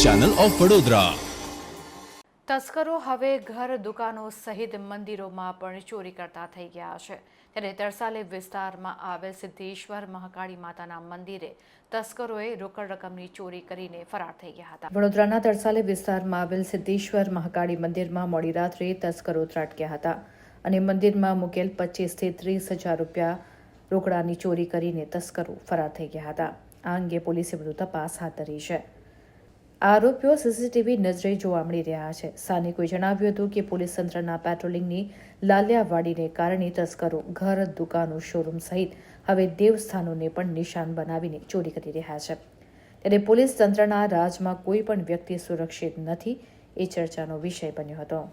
Channel of Vadodara. તસ્કરો હવે ઘર દુકાનો સહિત મંદિરોમાં પણ ચોરી કરતા થઈ ગયા છે. ત્યારે તરસાલી વિસ્તારમાં આવેલ સિદ્ધેશ્વર મહાકાળી માતાના મંદિરે તસ્કરોએ રોકડ રકમની ચોરી કરીને ફરાર થઈ ગયા હતા. વડોદરાના તરસાલી વિસ્તારમાં આવેલ સિદ્ધેશ્વર મહાકાળી મંદિરમાં મોડી રાત્રે તસ્કરો ત્રાટક્યા હતા અને મંદિરમાં મૂકેલ પચીસથી ત્રીસ હજાર રૂપિયા રોકડાની ચોરી કરીને તસ્કરો ફરાર થઈ ગયા હતા. આ અંગે પોલીસે વધુ તપાસ હાથ ધરી છે. આરોપીઓ સીસીટીવી નજરે જોવા મળી રહ્યા છે. સ્થાનિકોએ જણાવ્યું હતું કે પોલીસ તંત્રના પેટ્રોલિંગની લાલિયાવાડીને કારણે તસ્કરો ઘર, દુકાનો, શોરૂમ સહિત હવે દેવસ્થાનોને પણ નિશાન બનાવીને ચોરી કરી રહ્યા છે. ત્યારે પોલીસ તંત્રના રાજમાં કોઈ પણ વ્યક્તિ સુરક્ષિત નથી એ ચર્ચાનો વિષય બન્યો હતો.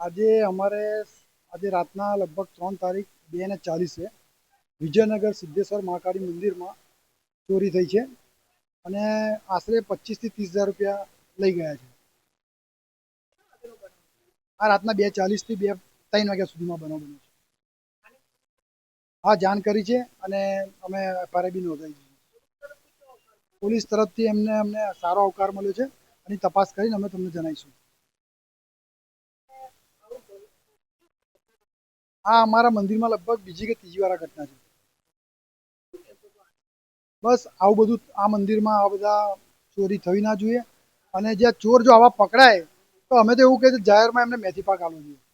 આજે અમારે આજે રાતના લગભગ ત્રણ તારીખ બે ને ચાલીસે વિજયનગર સિદ્ધેશ્વર મહાકાળી મંદિરમાં ચોરી થઈ છે અને આશરે પચીસથી ત્રીસ હજાર રૂપિયા લઈ ગયા છે. આ રાતના બે ચાલીસથી બે ત્રણ વાગ્યા સુધીમાં બનાવ બન્યો છે. હા જાણ કરી છે અને અમે એફઆરઆઈ બી નોંધાવી છે. પોલીસ તરફથી એમને અમને સારો આવકાર મળ્યો છે અને તપાસ કરીને અમે તમને જણાવીશું. આ અમારા મંદિરમાં લગભગ બીજી કે ત્રીજી વાર ઘટના છે. બસ આવું બધું આ મંદિરમાં આ બધા ચોરી થવી ના જોઈએ. અને જ્યાં ચોર જો આવા પકડાય, તો અમે તો એવું કહે છે જાહેરમાં એમને મેથી પાક આવવું જોઈએ.